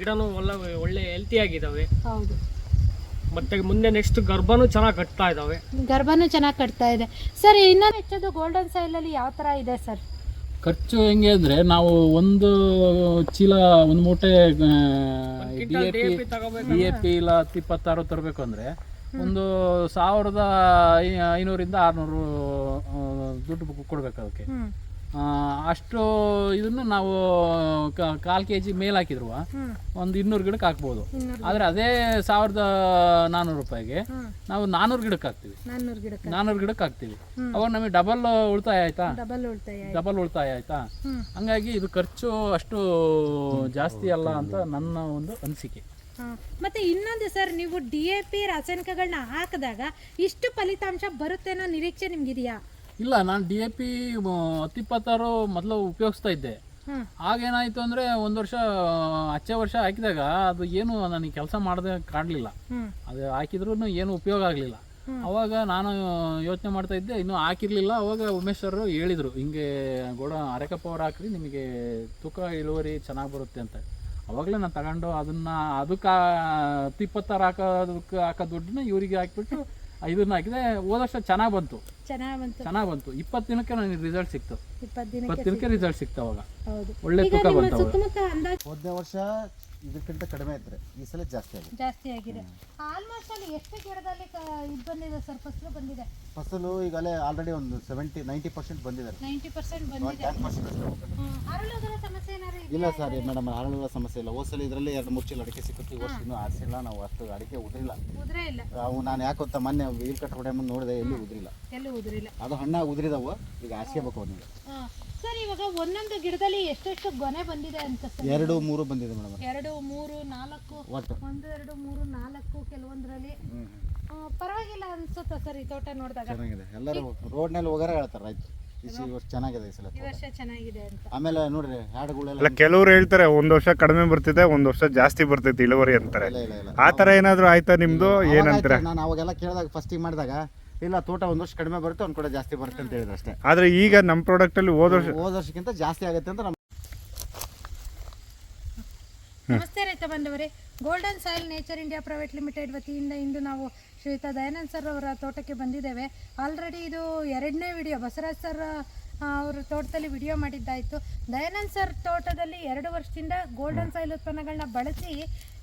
ಗಿಡನೂ ಒಳ್ಳೆ ಒಳ್ಳೆ ಹೆಲ್ತಿ ಆಗಿದಾವೆ. ಹೌದು. ಮತ್ತೆ ಮುಂದೆ ನೆಕ್ಸ್ಟ್ ಗರ್ಭನೂ ಚೆನ್ನಾಗಿ ಕಟ್ತಾ ಇದಾವೆ. ಗರ್ಭನೂ ಚೆನ್ನಾಗಿ ಕಟ್ತಾ ಇದೆ. ಸರ್ ಇನ್ನೂ ಹೆಚ್ಚದು ಗೋಲ್ಡನ್ ಸೈಲಲ್ಲಿ ಯಾವ ತರ ಇದೆ ಸರ್? ಖರ್ಚು ಹೆಂಗೆ ಅಂದ್ರೆ ನಾವು ಒಂದು ಚೀಲ ಒಂದು ಮೂಟೆ D A P D A P ಇಲ್ಲ ಇಪ್ಪತ್ತಾರು ತರಬೇಕು ಅಂದ್ರೆ ಒಂದು ಸಾವಿರದ ಐನೂರಿಂದ ಆರುನೂರು ದುಡ್ಡು ಕೊಡ್ಬೇಕು ಅದಕ್ಕೆ. ಅಷ್ಟು ಇದನ್ನು ನಾವು ಕಾಲು ಕೆ ಜಿ ಮೇಲೆ ಹಾಕಿದ್ರು ಒಂದು ಇನ್ನೂರು ಗಿಡಕ್ಕೆ ಹಾಕ್ಬೋದು. ಆದರೆ ಅದೇ ಸಾವಿರದ ನಾನ್ನೂರು ರೂಪಾಯಿಗೆ ನಾವು ನಾನ್ನೂರು ಗಿಡಕ್ಕೆ ಹಾಕ್ತೀವಿ. ನಾನ್ನೂರು ಗಿಡಕ್ಕೆ ಹಾಕ್ತೀವಿ. ಅವಾಗ ನಮಗೆ ಡಬಲ್ ಉಳಿತಾಯ ಆಯ್ತಾ? ಡಬಲ್ ಉಳ್ತಾಯ ಆಯ್ತಾ. ಹಂಗಾಗಿ ಇದು ಖರ್ಚು ಅಷ್ಟು ಜಾಸ್ತಿ ಅಲ್ಲ ಅಂತ ನನ್ನ ಒಂದು ಅನಿಸಿಕೆ. ಮತ್ತೆ ಇನ್ನೊಂದು ಸರ್ ನೀವು ಡಿ ಎ ಪಿ ರಾಸಾಯನಿಕಗಳನ್ನ ಹಾಕಿದಾಗ ಇಷ್ಟು ಫಲಿತಾಂಶ ಬರುತ್ತೇನೋ ನಿರೀಕ್ಷೆ ನಿಮ್ಗಿದೆಯಾ? ಇಲ್ಲ ನಾನು ಡಿ ಎ ಪಿ ಹತ್ತಿಪ್ಪತ್ತಾರು ಮೊದಲು ಉಪಯೋಗಿಸ್ತಾ ಇದ್ದೆ. ಆಗೇನಾಯ್ತು ಅಂದರೆ ಒಂದು ವರ್ಷ ಹಚ್ಚೆ ವರ್ಷ ಹಾಕಿದಾಗ ಅದು ಏನು ನನಗೆ ಕೆಲಸ ಮಾಡದೆ ಕಾಣಲಿಲ್ಲ. ಅದು ಹಾಕಿದ್ರೂ ಏನು ಉಪಯೋಗ ಆಗಲಿಲ್ಲ. ಅವಾಗ ನಾನು ಯೋಚನೆ ಮಾಡ್ತಾ ಇದ್ದೆ ಇನ್ನೂ ಹಾಕಿರ್ಲಿಲ್ಲ. ಅವಾಗ ಉಮೇಶ್ ಅವರು ಹೇಳಿದರು ಹಿಂಗೆ ಗೋಡ ಅರೆಕಪ್ಪ ಪವರ್ ಹಾಕ್ರಿ ನಿಮಗೆ ತೂಕ ಇಳುವರಿ ಚೆನ್ನಾಗಿ ಬರುತ್ತೆ ಅಂತ. ಅವಾಗಲೇ ನಾನು ತಗೊಂಡು ಅದನ್ನ ಅದಕ್ಕೆ ಹತ್ತಿಪ್ಪತ್ತಾರು ಹಾಕೋದಕ್ಕೆ ಹಾಕೋ ದುಡ್ಡನ್ನ ಇವರಿಗೆ ಹಾಕ್ಬಿಟ್ಟು ಇದನ್ನ ಹಾಕಿದ್ರೆ ಹೋದ ವರ್ಷ ಚೆನ್ನಾಗಿ ಬಂತು. ಚೆನ್ನಾಗಿ ಬಂತು. ಚೆನ್ನಾಗಿ ಬಂತು. ಇಪ್ಪತ್ತು ದಿನಕ್ಕೆ ನನಗೆ ರಿಸಲ್ಟ್ ಸಿಕ್ತು. ಇಪ್ಪತ್ತು ದಿನಕ್ಕೆ ರಿಸಲ್ಟ್ ಸಿಕ್ತು. ಅವಾಗ. ಹೌದು. ಒಳ್ಳೆ ತೂಕ ಬಂತು ಹೋದ ವರ್ಷ ಇದಕ್ಕಿಂತ ಕಡಿಮೆ ಇದ್ರೆ ಈ ಸಲ ಜಾಸ್ತಿ ಆಗಿದೆ. ಜಾಸ್ತಿ ಆಗಿದೆ. ಆಲ್ಮೋಸ್ಟ್ ಅಲ್ಲಿ ಎಷ್ಟು ಗಿಡದಲ್ಲಿ ಇದು ಬಂದಿದೆ ಸರ್ ಫಸಲು ಬಂದಿದೆ? ಫಸಲು ಈಗಲೇ ಆಲ್ರೆಡಿ ಒಂದು ಸೆವೆಂಟಿ ನೈಂಟಿ ಪರ್ಸೆಂಟ್ ಬಂದಿದ್ದಾರೆ. ನೈಂಟಿ ಪರ್ಸೆಂಟ್ ಬಂದಿದೆ. ಅರಳುಗಳ ಸಮಸ್ಯೆ ಏನಾದ್ರು ಇದೆಯಾ? ಇಲ್ಲ ಸರ್ ಮೇಡಮ್ ಆಳುಗಳ ಸಮಸ್ಯೆ ಇಲ್ಲ. ಹೋಸಲಿ ಇದರಲ್ಲಿ ಎರಡು ಮೂರು ಚೀಲ ಅಡಿಕೆ ಸಿಕ್ಕುತ್ತೆ. ಈ ವರ್ಷ ಇನ್ನೂ ಆರಿಸಿಲ್ಲ. ನಾವು ಅಷ್ಟು ಅಡಿಕೆ ಉದ್ರಿಲ್ಲ. ಉದುರೇ ಇಲ್ಲ. ಅವು ನಾನು ಯಾಕೆ ಗೊತ್ತಾ ಮೊನ್ನೆ ವೀಲ್ ಕಟ್ ಹೊಡೆ ನೋಡಿದೆ ಎಲ್ಲಿ ಉದ್ರಿಲ್ಲ. ಎಲ್ಲೂ ಉದುರಿಲ್ಲ. ಅದು ಹಣ್ಣಾಗಿ ಉದ್ರಿದವು ಈಗ ಆರಿಸ್ಕೋಬೇಕು ಅವನಿಗೆ. ಹಾ. ಸರ್ ಇವಾಗ ಒಂದೊಂದು ಗಿಡದಲ್ಲಿ ಎಷ್ಟೆಷ್ಟು ಗೊನೆ ಬಂದಿದೆ ಅಂತ ಸರ್ ಎರಡು ಮೂರು ಬಂದಿದೆ ಮೇಡಮ್. ಎರಡು ಮೂರು ನಾಲ್ಕು ಒಟ್ಟು. ಒಂದು ಎರಡು ಮೂರು ನಾಲ್ಕು ಕೆಲವೊಂದರಲ್ಲಿ. ಪರವಾಗಿಲ್ಲ ಅನ್ಸುತ್ತೆ ಸರ್ ಈ ತೋಟ ನೋಡಿದಾಗ. ಚೆನ್ನಾಗಿದೆ. ಎಲ್ಲರೂ ರೋಡ್ನಲ್ಲಿ ಹೋಗಾರ ಹೇಳ್ತಾರೆ ರೈತ ಈ ಸ- ಈ ವರ್ಷ ಚೆನ್ನಾಗಿದೆ ಈ ಸಲ ಈ ವರ್ಷ ಚೆನ್ನಾಗಿದೆ ಅಂತ. ಆಮೇಲೆ ನೋಡ್ರಿ ಹಾಡುಗಳೆಲ್ಲ ಕೆಲವರು ಕೆಲವ್ರು ಹೇಳ್ತಾರೆ ಒಂದ್ ವರ್ಷ ಕಡಿಮೆ ಬರ್ತಿದೆ ಒಂದ್ ವರ್ಷ ಜಾಸ್ತಿ ಬರ್ತೈತೆ ಇಳುವರಿ ಅಂತಾರೆ. ಇಲ್ಲ ಇಲ್ಲ ಇಲ್ಲ. ಆ ತರ ಏನಾದ್ರು ಆಯ್ತಾ ನಿಮ್ದು? ಏನಂತಾರೆ? ನಾನು ಅವಾಗೆಲ್ಲ ಕೇಳಿದಾಗ ಫಸ್ಟಿಗೆ ಮಾಡಿದಾಗ ಇಲ್ಲ ತೋಟ ಒಂದು ವರ್ಷ ಕಡಿಮೆ ಬರುತ್ತೆ ಒಂದು ಕೂಡ ಜಾಸ್ತಿ ಬರುತ್ತೆ ಅಂತ ಹೇಳಿದ್ರು ಅಷ್ಟೇ. ಆದ್ರೆ ಈಗ ನಮ್ ಪ್ರಾಡಕ್ಟ್ ಅಲ್ಲಿ ಹೋದ ವರ್ಷ ಹೋದ ವರ್ಷಕ್ಕಿಂತ ಜಾಸ್ತಿ ಆಗುತ್ತೆ ಅಂತ ನಮ್ಮ ನಮಸ್ತೆ ರೈತ ಬಂದವರೇ golden soil nature India private limited ವತಿಯಿಂದ ಇಂದು ನಾವು ಶ್ರೀಯುತ ದಯಾನಂದ್ ಸರ್ ಅವರ ತೋಟಕ್ಕೆ ಬಂದಿದ್ದೇವೆ. ಆಲ್ರೆಡಿ ಇದು ಎರಡನೇ ವಿಡಿಯೋ ಬಸವರಾಜ್ ಸರ್ ಅವ್ರ ತೋಟದಲ್ಲಿ ವಿಡಿಯೋ ಮಾಡಿದ್ದಾಯಿತು. ದಯಾನಂದ್ ಸರ್ ತೋಟದಲ್ಲಿ ಎರಡು ವರ್ಷದಿಂದ ಗೋಲ್ಡನ್ ಸಾಯಿಲ್ ಉತ್ಪನ್ನಗಳನ್ನ ಬಳಸಿ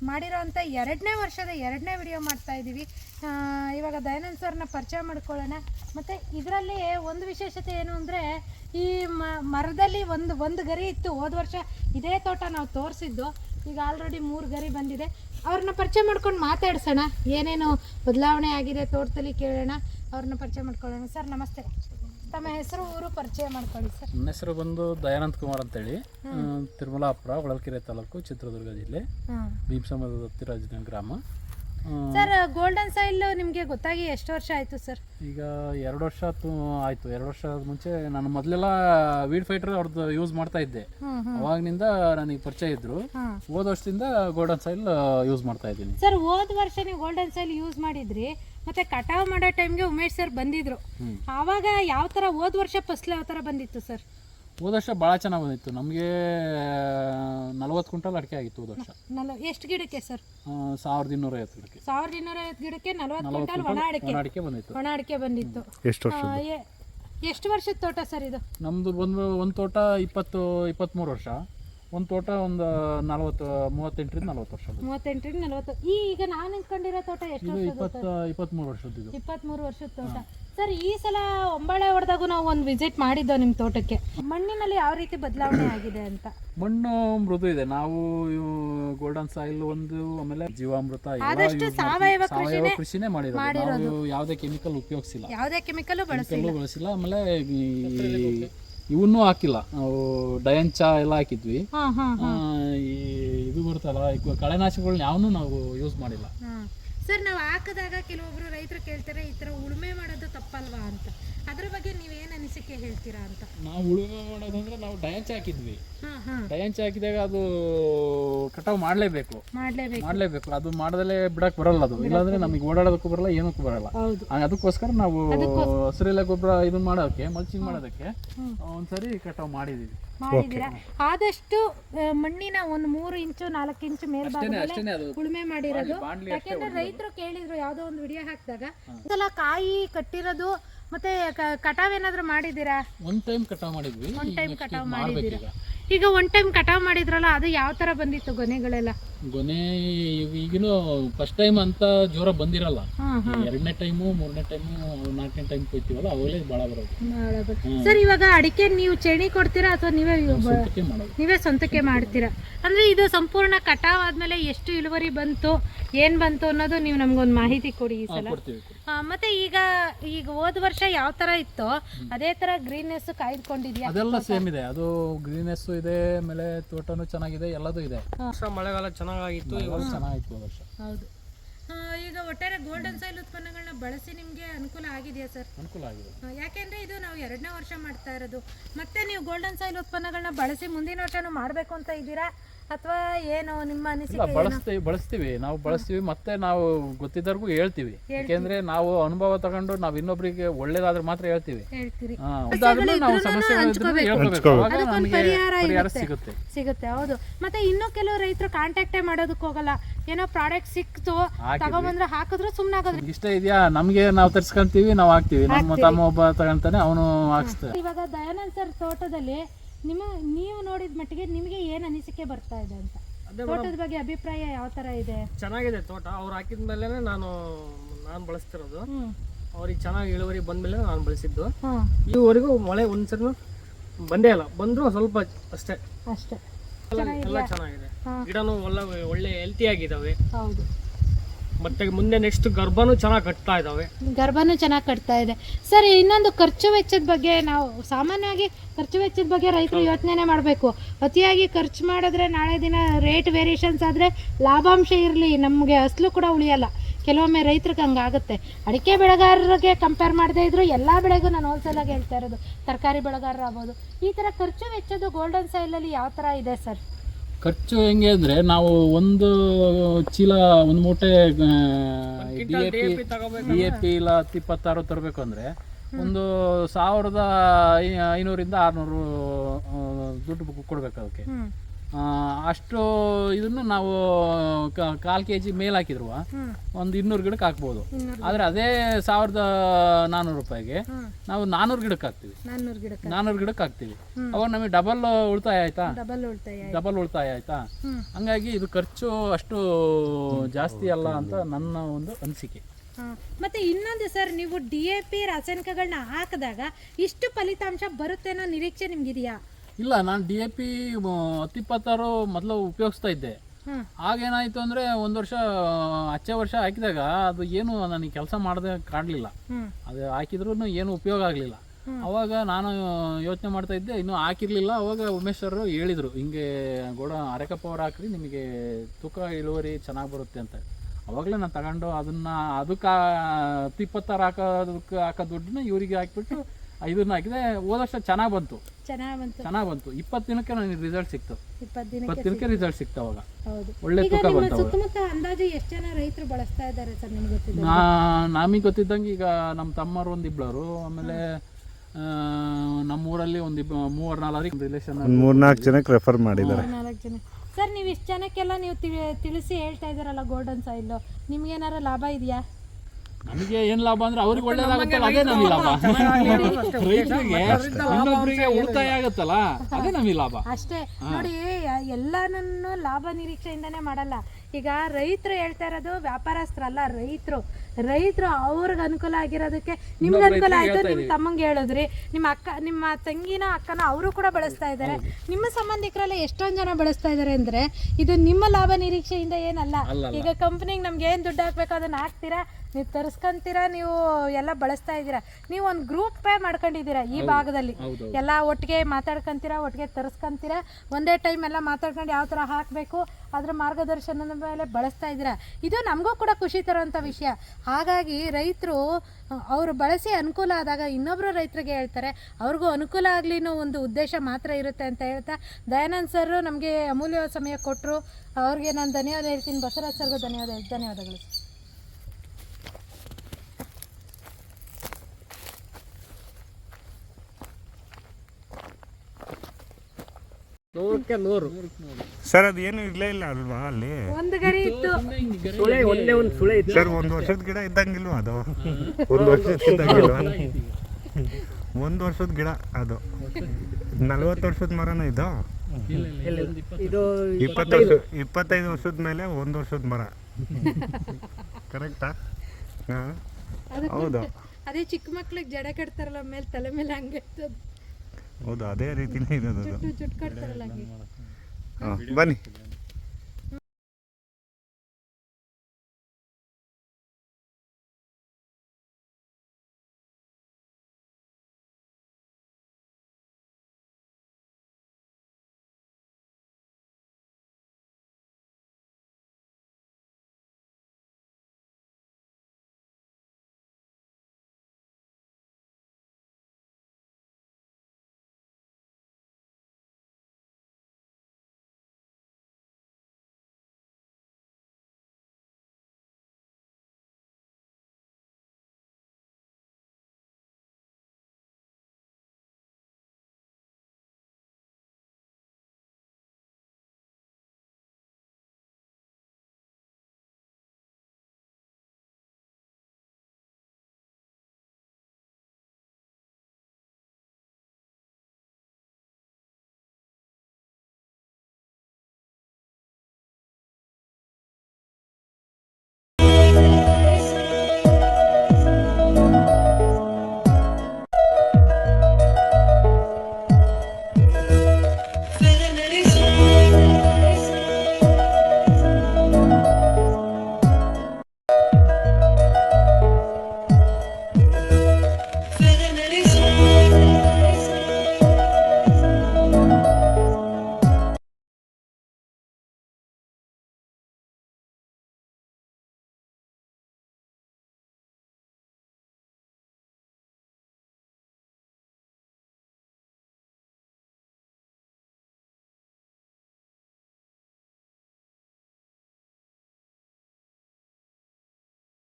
ಮಾಡಿರೋವಂಥ ಎರಡನೇ ವರ್ಷದ ಎರಡನೇ ವಿಡಿಯೋ ಮಾಡ್ತಾ ಇದ್ದೀವಿ ಇವಾಗ ದಯಾನಂದ್ ಸರ್ನ ಪರಿಚಯ ಮಾಡ್ಕೊಳ್ಳೋಣ. ಮತ್ತು ಇದರಲ್ಲಿ ಒಂದು ವಿಶೇಷತೆ ಏನು ಅಂದರೆ ಈ ಮರದಲ್ಲಿ ಒಂದು ಒಂದು ಗರಿ ಇತ್ತು. ಹೋದ ವರ್ಷ ಇದೇ ತೋಟ ನಾವು ತೋರಿಸಿದ್ದು. ಈಗ ಆಲ್ರೆಡಿ ಮೂರು ಗರಿ ಬಂದಿದೆ. ಅವ್ರನ್ನ ಪರಿಚಯ ಮಾಡ್ಕೊಂಡು ಮಾತಾಡ್ಸೋಣ. ಏನೇನು ಬದಲಾವಣೆ ಆಗಿದೆ ತೋಟದಲ್ಲಿ ಕೇಳೋಣ. ಅವ್ರನ್ನ ಪರಿಚಯ ಮಾಡ್ಕೊಳ್ಳೋಣ. ಸರ್, ನಮಸ್ತೆ. ತಮ್ಮ ಹೆಸರು ಊರು ಪರಿಚಯ ಮಾಡ್ಕೊಳ್ಳಿ ಸರ್. ನನ್ನ ಹೆಸರು ಬಂದು ದಯಾನಂದ್ ಕುಮಾರ್ ಅಂತೇಳಿ. ತಿರುಮಲಾಪುರ ಹೊಳಲ್ಕೆರೆ ತಾಲೂಕು ಚಿತ್ರದುರ್ಗ ಜಿಲ್ಲೆ. ಭೀಮಸಮದ ಹತ್ತಿರ ಗ್ರಾಮ. ಸರ್ ಗೋಲ್ಡನ್ ಸೈಲ್ ನಿಮಗೆ ಗೊತ್ತಾಗಿ ಎಷ್ಟು ವರ್ಷ ಆಯಿತು ಸರ್ ಈಗ ಎರಡು ವರ್ಷ ಆಯ್ತು ಎರಡು ವರ್ಷ ಮುಂಚೆ ನಾನು ಮೊದಲೆಲ್ಲ ವೀಡ್ ಫೈಟರ್ ಅವ್ರದ್ದು ಯೂಸ್ ಮಾಡ್ತಾ ಇದ್ದೆ. ಅವಾಗಿನಿಂದ ನನಗೆ ಪರಿಚಯ ಇದ್ರು. ಹೋದ ವರ್ಷದಿಂದ ಗೋಲ್ಡನ್ ಸೈಲ್ ಯೂಸ್ ಮಾಡ್ತಾ ಇದ್ದೀನಿ. ಸರ್ ಹೋದ ವರ್ಷ ನೀವು ಗೋಲ್ಡನ್ ಸೈಲ್ ಯೂಸ್ ಮಾಡಿದ್ರಿ ಮತ್ತೆ ಕಟಾವ್ ಮಾಡೋ ಟೈಮ್ಗೆ ಉಮೇಶ್ ಸರ್ ಬಂದಿದ್ರು. ಆವಾಗ ಯಾವ ತರ ಹೋದ ವರ್ಷ ಫಸ್ಲು ಯಾವ ತರ ಬಂದಿತ್ತು ಸರ್ ಹೋದ ವರ್ಷ ಭಾಳ ಚೆನ್ನಾಗಿ ಬಂದಿತ್ತು. ನಮಗೆ ನಲವತ್ತು ಕ್ವಿಂಟಲ್ ಅಡಿಕೆ ಆಗಿತ್ತು ಹೋದ ವರ್ಷ. ನಲ ಎಷ್ಟು ಗಿಡಕ್ಕೆ ಸರ್? ಸಾವಿರದ ಇನ್ನೂರ ಐವತ್ತು ಗಿಡಕ್ಕೆ. ಸಾವಿರದ ಇನ್ನೂರ ಐವತ್ತು ಗಿಡಕ್ಕೆ ನಲವತ್ತು ಕ್ವಿಂಟಲ್ ಒಣ ಅಡಿಕೆ. ಅಡಿಕೆ ಬಂದಿತ್ತು. ಒಣ ಅಡಿಕೆ ಬಂದಿತ್ತು. ಎಷ್ಟು ವರ್ಷ ಎಷ್ಟು ವರ್ಷದ ತೋಟ ಸರ್ ಇದು? ನಮ್ಮದು ಒಂದು ಒಂದು ತೋಟ ಇಪ್ಪತ್ತು ಇಪ್ಪತ್ತ್ಮೂರು ವರ್ಷ. ಒಂದು ತೋಟ ಒಂದು ನಲವತ್ತು ಮೂವತ್ತೆಂಟರಿಂದ ನಲವತ್ತು ವರ್ಷ. ಮೂವತ್ತೆಂಟರಿಂದ ನಲವತ್ತು. ಈ ಈಗ ನಾನು ನಿಂತ್ಕೊಂಡಿರೋ ತೋಟ ಎಷ್ಟು ಇಪ್ಪತ್ತು ಇಪ್ಪತ್ತ್ಮೂರು ವರ್ಷದ್ದು ಇದು. ಇಪ್ಪತ್ತ್ಮೂರು ವರ್ಷದ ತೋಟ. ಸರ್ ಈ ಸಲ ಒಂಬಾಳೆ ಹೊಡೆದಾಗೂ ನಾವು ಒಂದು ವಿಸಿಟ್ ಮಾಡಿದ್ದೋ ನಿಮ್ಮ ತೋಟಕ್ಕೆ? ಮಣ್ಣಿನಲ್ಲಿ ಯಾವ ರೀತಿ ಬದಲಾವಣೆ ಆಗಿದೆ ಅಂತ? ಮಣ್ಣು ಮೃದು ಇದೆ. ನಾವು ಗೋಲ್ಡನ್ ಸಾಯಿಲ್ ಒಂದು ಆಮೇಲೆ ಜೀವಾಮೃತ ಆದಷ್ಟು ಸಾವಯವ. ಕೃಷಿನೇ ಮಾಡಿರೋದು. ನಾವು ಯಾವುದೇ ಕೆಮಿಕಲ್ ಉಪಯೋಗಿಸಿಲ್ಲ. ಯಾವುದೇ ಕೆಮಿಕಲ್ ಬಳಸಿಲ್ಲ. ಬಳಸಿಲ್ಲ. ಆಮೇಲೆ ಇವನ್ನೂ ಹಾಕಿಲ್ಲ. ನಾವು ಡಯಂಚ ಎಲ್ಲ ಹಾಕಿದ್ವಿ. ಇದು ಬರ್ತಲ್ಲ ಕಳೆನಾಶಕಗಳನ್ನ ಯಾವನ್ನೂ ನಾವು ಯೂಸ್ ಮಾಡಿಲ್ಲ. ಸರ್ ನಾವು ಹಾಕಿದಾಗ ಕೆಲವೊಬ್ರು ರೈತರು ಕೇಳ್ತಾರೆ ಈ ಥರ ಉಳುಮೆ ಮಾಡೋದು ತಪ್ಪಲ್ವಾ ಅಂತ. ಅದ್ರ ಬಗ್ಗೆ ನೀವೇನು ಅನಿಸಿಕೆ ಹೇಳ್ತೀರಾ ಅಂತ. ನಾವು ಉಳುಮೆ ಮಾಡೋದಂದ್ರೆ ನಾವು ಡಯಂಚ್ ಹಾಕಿದ್ವಿ. ಡಯಂಚ್ ಹಾಕಿದಾಗ ಅದು ಕಟಾವ್ ಮಾಡಲೇಬೇಕು. ಮಾಡ್ಲೇಬೇಕು. ಮಾಡಲೇಬೇಕು. ಅದು ಮಾಡದಲ್ಲೇ ಬಿಡಕ್ ಬರಲ್ಲ ಅದು. ಇಲ್ಲಾಂದ್ರೆ ನಮಗೆ ಓಡಾಡೋದಕ್ಕೂ ಬರಲ್ಲ ಏನಕ್ಕೂ ಬರಲ್ಲ. ಅದಕ್ಕೋಸ್ಕರ ನಾವು ಹಸಿರೆಲೆ ಗೊಬ್ಬರ ಇದನ್ನ ಮಾಡೋದಕ್ಕೆ ಮಲ್ಚಿಂಗ್ ಮಾಡೋದಕ್ಕೆ ಒಂದ್ಸರಿ ಕಟಾವ್ ಮಾಡಿದೀವಿ. ಮಾಡಿದ್ದೀರಾ? ಆದಷ್ಟು ಮಣ್ಣಿನ ಒಂದು ಮೂರು ಇಂಚು ನಾಲ್ಕು ಇಂಚು ಮೇಲ್ಭಾಗದಲ್ಲಿ ಉಳುಮೆ ಮಾಡಿರೋದು. ಯಾಕೆಂದ್ರೆ ರೈತರು ಕೇಳಿದ್ರು ಯಾವ್ದೋ ಒಂದು ವಿಡಿಯೋ ಹಾಕಿದಾಗ ಒಂದ್ಸಲ ಕಾಯಿ ಕಟ್ಟಿರೋದು ಮತ್ತೆ ಕಟಾವ್ ಏನಾದ್ರು ಮಾಡಿದೀರಾ ಒನ್ ಟೈಮ್ ಕಟಾವ್ ಮಾಡಿದ್ವಿ ಒನ್ ಟೈಮ್ ಕಟಾವ್ ಮಾಡಿದೀರಾ ಮಾಡಿದ್ದೀರಾ? ಈಗ ಒನ್ ಟೈಮ್ ಕಟಾವ್ ಮಾಡಿದ್ರಲ್ಲ ಅದು ಯಾವ ತರ ಬಂದಿತ್ತು ಗೊನೆಗಳೆಲ್ಲ? ಗೊನೆ ಈಗಿನ ಫಸ್ಟ್ ಟೈಮ್ ಅಂತ ಜ್ವರ ಬಂದಿರಲ್ಲ. ಎರಡನೇ ಟೈಮು ಮೂರನೇ ಟೈಮು ನಾಲ್ಕನೇ ಟೈಮ್ ಕೊಯ್ತೀವಲ್ಲ ಅವಾಗಲೇ ಬಹಳ ಬರೋದು ಸರ್ ಇವಾಗ ಅಡಿಕೆ ನೀವು ಚೇಣಿ ಕೊಡ್ತೀರಾ ಅಥವಾ ನೀವೇ ನೀವೇ ಸ್ವಂತಕ್ಕೆ ಮಾಡ್ತೀರಾ? ಅಂದ್ರೆ ಇದು ಸಂಪೂರ್ಣ ಕಟಾವ್ ಆದ್ಮೇಲೆ ಎಷ್ಟು ಇಳುವರಿ ಬಂತು ಏನ್ ಬಂತು ಅನ್ನೋದು ನೀವು ನಮ್ಗೊಂದು ಮಾಹಿತಿ ಕೊಡಿ ಈ ಸಲ. ಮತ್ತೆ ಈಗ ಈಗ ಹೋದ ವರ್ಷ ಯಾವ ತರ ಇತ್ತು ಅದೇ ತರ ಗ್ರೀನ್ನೆಸ್ ಕಾಯ್ದುಕೊಂಡಿದ್ಯಾ? ಅದೆಲ್ಲ ಸೇಮ್ ಇದೆ. ಅದು ಗ್ರೀನ್ನೆಸ್ ಇದೆ ಆಮೇಲೆ ತೋಟನೂ ಚೆನ್ನಾಗಿದೆ ಎಲ್ಲದು ಇದೆ. ವರ್ಷ ಮಳೆಗಾಲ ಚೆನ್ನಾಗಿತ್ತು ಈ ವರ್ಷ ಚೆನ್ನಾಗಿತ್ತು ವರ್ಷ. ಹೌದು. ಈಗ ಒಟ್ಟಾರೆ ಗೋಲ್ಡನ್ ಸಾಯಿಲ್ ಉತ್ಪನ್ನಗಳನ್ನ ಬಳಸಿ ನಿಮಗೆ ಅನುಕೂಲ ಆಗಿದೆಯಾ ಸರ್? ಅನುಕೂಲ ಆಗಿದೆ. ಯಾಕೆಂದ್ರೆ ಇದು ನಾವು ಎರಡನೇ ವರ್ಷ ಮಾಡ್ತಾ ಇರೋದು. ಮತ್ತೆ ನೀವು ಗೋಲ್ಡನ್ ಸಾಯಿಲ್ ಉತ್ಪನ್ನಗಳನ್ನ ಬಳಸಿ ಮುಂದಿನ ವರ್ಷನೂ ಮಾಡಬೇಕು ಅಂತ ಇದ್ದೀರಾ? ಅಥವಾ ಏನು ನಿಮ್ಮ ಅನಿಸಿಕೆ? ಬಳಸ್ತೀವಿ ಬಳಸ್ತೀವಿ. ನಾವು ಬಳಸ್ತೀವಿ ಮತ್ತೆ ನಾವು ಗೊತ್ತಿದ್ದವ್ರಿಗೂ ಹೇಳ್ತೀವಿ. ಯಾಕೆಂದ್ರೆ ನಾವು ಅನುಭವ ತಗೊಂಡು ನಾವು ಇನ್ನೊಬ್ರಿಗೆ ಒಳ್ಳೇದಾದ್ರೆ ಮಾತ್ರ ಹೇಳ್ತೀವಿ. ನಾವು ಸಮಸ್ಯೆ ಸಿಗುತ್ತೆ. ಸಿಗುತ್ತೆ ಹೌದು. ಮತ್ತೆ ಇನ್ನೂ ಕೆಲವು ರೈತರು ಕಾಂಟ್ಯಾಕ್ಟೇ ಮಾಡೋದಕ್ಕೆ ಹೋಗಲ್ಲ. ಏನೋ ಪ್ರಾಡಕ್ಟ್ ಸಿಕ್ತು ತಗೊಂಬಂದ್ರೆ ಹಾಕಿದ್ರು ಸುಮ್ಮನೆ ಆಗೋದು ಇಷ್ಟ ಇದೆಯಾ? ನಮಗೆ ನಾವು ತರ್ಸ್ಕೊಂತೀವಿ ನಾವು ಹಾಕ್ತಿವಿ. ನಮ್ಮ ತಮ್ಮ ಒಬ್ಬ ತಗೊಂತಾನೆ ಅವನು ಹಾಕ್ಸ್ತಾನೆ. ಇವಾಗ ದಯಾನಂದ್ ಸರ್ ತೋಟದಲ್ಲಿ ನಿಮ್ಮ ನೀವು ನೋಡಿದ ಮಟ್ಟಿಗೆ ನಿಮಗೆ ಏನು ಅನಿಸಿಕೆ ಬರ್ತಾ ಇದೆ ಅಂತ? ಅದೇ ತೋಟದ ಬಗ್ಗೆ ಅಭಿಪ್ರಾಯ ಯಾವ ತರ ಇದೆ? ಚೆನ್ನಾಗಿದೆ ತೋಟ. ಅವ್ರು ಹಾಕಿದ ಮೇಲೆ ನಾನು ನಾನು ಬಳಸ್ತಿರೋದು. ಅವ್ರಿಗೆ ಚೆನ್ನಾಗಿ ಇಳುವರಿ ಬಂದ್ಮೇಲೆ ನಾನು ಬಳಸಿದ್ದು. ಇವರೆಗೂ ಈವರೆಗೂ ಮಳೆ ಒಂದ್ಸರಿ ಬಂದೇ ಇಲ್ಲ. ಬಂದ್ರು ಸ್ವಲ್ಪ ಅಷ್ಟೇ. ಅಷ್ಟೇ. ಎಲ್ಲ ಎಲ್ಲ ಚೆನ್ನಾಗಿದೆ. ಗಿಡನೂ ಒಳ್ಳೆ ಒಳ್ಳೆ ಹೆಲ್ತಿ ಆಗಿದಾವೆ. ಹೌದು. ಮತ್ತೆ ಮುಂದೆ ನೆಕ್ಸ್ಟ್ ಗರ್ಭನೂ ಚೆನ್ನಾಗಿ ಕಟ್ತಾ ಇದಾವೆ. ಗರ್ಭನೂ ಚೆನ್ನಾಗಿ ಕಟ್ತಾ ಇದೆ. ಸರ್ ಇನ್ನೊಂದು ಖರ್ಚು ವೆಚ್ಚದ ಬಗ್ಗೆ ನಾವು ಸಾಮಾನ್ಯವಾಗಿ ಖರ್ಚು ವೆಚ್ಚದ ಬಗ್ಗೆ ರೈತರು ಯೋಚನೆ ಮಾಡಬೇಕು. ಅತಿಯಾಗಿ ಖರ್ಚು ಮಾಡಿದ್ರೆ ನಾಳೆ ದಿನ ರೇಟ್ ವೇರಿಯೇಷನ್ಸ್ ಆದರೆ ಲಾಭಾಂಶ ಇರಲಿ ನಮಗೆ ಅಸಲು ಕೂಡ ಉಳಿಯಲ್ಲ. ಕೆಲವೊಮ್ಮೆ ರೈತರಿಗೆ ಹಂಗಾಗುತ್ತೆ ಅಡಿಕೆ ಬೆಳೆಗಾರರಿಗೆ ಕಂಪೇರ್ ಮಾಡದೇ ಇದ್ರು ಎಲ್ಲ ಬೆಳೆಗೂ ನಾನು ಹೋಲ್ಸೇಲಾಗಿ ಹೇಳ್ತಾ ಇರೋದು. ತರಕಾರಿ ಬೆಳೆಗಾರರಾಗ್ಬೋದು. ಈ ಥರ ಖರ್ಚು ವೆಚ್ಚದ್ದು ಗೋಲ್ಡನ್ ಸೈಲಲ್ಲಿ ಯಾವ ಥರ ಇದೆ ಸರ್ ಖರ್ಚು ಹೆಂಗೆ ಅಂದ್ರೆ ನಾವು ಒಂದು ಚೀಲ ಒಂದು ಮೂಟೆ D A P D A P ಇಲ್ಲ ಇಪ್ಪತ್ತಾರು ತರಬೇಕು ಅಂದರೆ ಒಂದು ಸಾವಿರದ ಐನೂರಿಂದ ಆರುನೂರು ದುಡ್ಡು ಕೊಡ್ಬೇಕು ಅದಕ್ಕೆ. ಅಷ್ಟು ಇದನ್ನು ನಾವು ಕಾಲು ಕೆ ಜಿ ಮೇಲೆ ಹಾಕಿದ್ರು ಒಂದು ಇನ್ನೂರು ಗಿಡಕ್ಕೆ ಹಾಕ್ಬೋದು. ಆದರೆ ಅದೇ ಸಾವಿರದ ನಾನ್ನೂರು ರೂಪಾಯಿಗೆ ನಾವು ನಾನ್ನೂರು ಗಿಡಕ್ಕೆ ಹಾಕ್ತೀವಿ. ನಾನ್ನೂರು ಗಿಡಕ್ಕೆ ಹಾಕ್ತೀವಿ. ಅವಾಗ ನಮಗೆ ಡಬಲ್ ಉಳಿತಾಯ ಆಯ್ತಾ? ಡಬಲ್ ಉಳ್ತಾಯ ಆಯ್ತಾ. ಹಂಗಾಗಿ ಇದು ಖರ್ಚು ಅಷ್ಟು ಜಾಸ್ತಿ ಅಲ್ಲ ಅಂತ ನನ್ನ ಒಂದು ಅನಿಸಿಕೆ. ಮತ್ತೆ ಇನ್ನೊಂದು ಸರ್ ನೀವು ಡಿ ಎ ಪಿ ರಾಸಾಯನಿಕಗಳನ್ನ ಹಾಕಿದಾಗ ಇಷ್ಟು ಫಲಿತಾಂಶ ಬರುತ್ತೆ ಅನ್ನೋ ನಿರೀಕ್ಷೆ ನಿಮ್ಗಿದೆಯಾ? ಇಲ್ಲ ನಾನು ಡಿ ಎ ಪಿ ಹತ್ತಿಪ್ಪತ್ತಾರು ಮೊದಲು ಉಪಯೋಗಿಸ್ತಾ ಇದ್ದೆ. ಆಗೇನಾಯ್ತು ಅಂದ್ರೆ ಒಂದು ವರ್ಷ ಹಚ್ಚೆ ವರ್ಷ ಹಾಕಿದಾಗ ಅದು ಏನು ನನಗೆ ಕೆಲಸ ಮಾಡದೆ ಕಾಣಲಿಲ್ಲ. ಅದು ಹಾಕಿದ್ರೂ ಏನು ಉಪಯೋಗ ಆಗಲಿಲ್ಲ. ಅವಾಗ ನಾನು ಯೋಚನೆ ಮಾಡ್ತಾ ಇದ್ದೆ ಇನ್ನೂ ಹಾಕಿರಲಿಲ್ಲ. ಅವಾಗ ಉಮೇಶ್ ಸರ್ ಹೇಳಿದರು ಹಿಂಗೆ ಗೋಡ ಅರೆಕಪ್ಪ ಪವರ್ ಹಾಕ್ರಿ ನಿಮಗೆ ತೂಕ ಇಳುವರಿ ಚೆನ್ನಾಗಿ ಬರುತ್ತೆ ಅಂತ. ಅವಾಗಲೇ ನಾನು ತಗೊಂಡು ಅದನ್ನ ಅದಕ್ಕೆ ಇಪ್ಪತ್ತಾರು ಹಾಕೋದಕ್ಕೆ ಹಾಕೋ ದುಡ್ಡನ್ನ ಇವರಿಗೆ ಹಾಕ್ಬಿಟ್ಟು ಇದನ್ನ ಹಾಕಿದೆ ಹೋದ ವರ್ಷ ಚೆನ್ನಾಗಿ ಬಂತು. ಚೆನ್ನಾಗಿ ಬಂತು. ಚೆನ್ನಾಗಿ ಬಂತು. ಇಪ್ಪತ್ತು ದಿನಕ್ಕೆ ನನಗೆ ರಿಸಲ್ಟ್ ಸಿಕ್ತು. ಇಪ್ಪತ್ತು ದಿನಕ್ಕೆ ಇಪ್ಪತ್ತು ದಿನಕ್ಕೆ ರಿಸಲ್ಟ್ ಸಿಕ್ತು ಅವಾಗ. ಹೌದು. ಒಳ್ಳೆ ಈಗ ತೂಕ ನಿಮ್ಮ ಬಂತು ಅವಾಗ ಸುತ್ತಮುತ್ತ ಅಂದಾಜು ಎಷ್ಟು ಜನ ರೈತರು ಬಳಸ್ತಾ ಇದ್ದಾರೆ ಸರ್ ನಿಮ್ಗೆ ಗೊತ್ತಿದೆ? ನಾ ನಮಗೆ ಗೊತ್ತಿದ್ದಂಗೆ ಈಗ ನಮ್ಮ ತಮ್ಮರು ಒಂದು ಇಬ್ಬರು ಆಮೇಲೆ ನಮ್ಮ ನಮ್ಮೂರಲ್ಲಿ ಒಂದು ಇಬ್ಬ ಮೂವರು ನಾಲ್ಕು ರಿಲೇಷನ್ ಒಂದು ಮೂರ್ನಾಲ್ಕು ಜನಕ್ಕೆ ರೆಫರ್ ಮಾಡಿದ್ದಾರೆ. ನಾಲ್ಕು ಜನ. ಸರ್ ನೀವು ಇಷ್ಟು ಜನಕ್ಕೆಲ್ಲ ನೀವು ತಿಳಿ- ತಿಳಿಸಿ ಹೇಳ್ತಾ ಇದ್ದೀರಲ್ಲ ಗೋಲ್ಡನ್ ಸಾಯಿಲ್ ನಿಮ್ಗೇನಾರ ಲಾಭ ಇದೆಯಾ? ನಮಗೆ ಏನ್ ಲಾಭ ಅಂದ್ರೆ ಅವ್ರಿಗೆ ಒಳ್ಳೇದಾಗುತ್ತಲ್ಲ ಅದೇ ನಮಗೆ ಲಾಭ. ರೈತರಿಗೆ ಇನ್ನೊಬ್ಬರಿಗೆ ಉಳಿತಾಯ ಆಗುತ್ತಲ್ಲ ಅದೇ ನಮಗೆ ಲಾಭ. ಅಷ್ಟೇ. ನೋಡಿ ಎಲ್ಲಾನು ಲಾಭ ನಿರೀಕ್ಷೆಯಿಂದನೇ ಮಾಡಲ್ಲ. ಈಗ ರೈತರು ಹೇಳ್ತಾ ಇರೋದು ವ್ಯಾಪಾರಸ್ಥರಲ್ಲ ರೈತರು. ರೈತರು ಅವ್ರಿಗೆ ಅನುಕೂಲ ಆಗಿರೋದಕ್ಕೆ ನಿಮ್ಗೆ ಅನುಕೂಲ ಆಯ್ತು ನಿಮ್ಮ ತಮ್ಮಂಗೆ ಹೇಳಿದ್ರಿ. ನಿಮ್ಮ ಅಕ್ಕ ನಿಮ್ಮ ತಂಗಿನ ಅಕ್ಕನ ಅವರು ಕೂಡ ಬಳಸ್ತಾ ಇದ್ದಾರೆ. ನಿಮ್ಮ ಸಂಬಂಧಿಕರೆಲ್ಲ ಎಷ್ಟೊಂದು ಜನ ಬಳಸ್ತಾ ಇದ್ದಾರೆ ಅಂದ್ರೆ ಇದು ನಿಮ್ಮ ಲಾಭ ನಿರೀಕ್ಷೆಯಿಂದ ಏನಲ್ಲ. ಈಗ ಕಂಪ್ನಿಗೆ ನಮ್ಗೆ ಏನು ದುಡ್ಡು ಹಾಕ್ಬೇಕು ಅದನ್ನ ಹಾಕ್ತೀರಾ? ನೀವು ತರಿಸ್ಕೊಂತೀರಾ ನೀವು ಎಲ್ಲ ಬಳಸ್ತಾ ಇದ್ದೀರಾ? ನೀವು ಒಂದು ಗ್ರೂಪ್ ಪೇ ಮಾಡ್ಕೊಂಡಿದ್ದೀರಾ ಈ ಭಾಗದಲ್ಲಿ? ಎಲ್ಲ ಒಟ್ಟಿಗೆ ಮಾತಾಡ್ಕೊಂತೀರಾ ಒಟ್ಟಿಗೆ ತರಿಸ್ಕೊಂತೀರಾ? ಒಂದೇ ಟೈಮ್ ಎಲ್ಲ ಮಾತಾಡ್ಕೊಂಡು ಯಾವ ಥರ ಹಾಕಬೇಕು ಅದರ ಮಾರ್ಗದರ್ಶನದ ಮೇಲೆ ಬಳಸ್ತಾ ಇದ್ದೀರಾ? ಇದು ನಮಗೂ ಕೂಡ ಖುಷಿ ತರುವಂಥ ವಿಷಯ. ಹಾಗಾಗಿ ರೈತರು ಅವರು ಬಳಸಿ ಅನುಕೂಲ ಆದಾಗ ಇನ್ನೊಬ್ಬರು ರೈತರಿಗೆ ಹೇಳ್ತಾರೆ ಅವ್ರಿಗೂ ಅನುಕೂಲ ಆಗಲಿ ಒಂದು ಉದ್ದೇಶ ಮಾತ್ರ ಇರುತ್ತೆ ಅಂತ ಹೇಳ್ತಾ ದಯಾನಂದ್ ಸರ್ ನಮಗೆ ಅಮೂಲ್ಯ ಸಮಯ ಕೊಟ್ಟರು ಅವ್ರಿಗೆ ನಾನು ಧನ್ಯವಾದ ಹೇಳ್ತೀನಿ. ಬಸವರಾಜ್ ಸರ್ಗೂ ಧನ್ಯವಾದ ಧನ್ಯವಾದಗಳು. ನೂರಕ್ಕೆ ನೂರು. ಸರ್ ಅದು ಏನು ಇರ್ಲೇ ಇಲ್ಲ ಅಲ್ವಾ ಅಲ್ಲಿ? ಒಂದು ಗರಿ ಇತ್ತು. ಸುಳೆ ಒಂದೇ ಒಂದು ಸುಳೆ ಇತ್ತು. ಸರ್ ಒಂದು ವರ್ಷದ ಗಿಡ ಇದ್ದಂಗಿಲ್ವಾ ಅದು? ಒಂದು ವರ್ಷದ ಇದ್ದಂಗಿಲ್ವಾ? ಒಂದು ವರ್ಷದ ಗಿಡ ಅದು. ನಲ್ವತ್ತು ವರ್ಷದ ಮರನ ಇದು? ಇದು ಇಪ್ಪತ್ತು ವರ್ಷ ಇಪ್ಪತ್ತೈದು ವರ್ಷದ ಮೇಲೆ ಒಂದು ವರ್ಷದ ಮರ. ಕರೆಕ್ಟಾ? ಹಾಂ? ಹೌದು. ಅದೇ ಚಿಕ್ಕ ಮಕ್ಳಿಗೆ ಜಡೆ ಕಟ್ತಾರಲ್ಲ ಮೇಲೆ ತಲೆ ಮೇಲೆ ಹಂಗೆ ಇರ್ತದೆ. ಹೌದು ಅದೇ ರೀತಿನೇ ಇರೋದು ಬನ್ನಿ.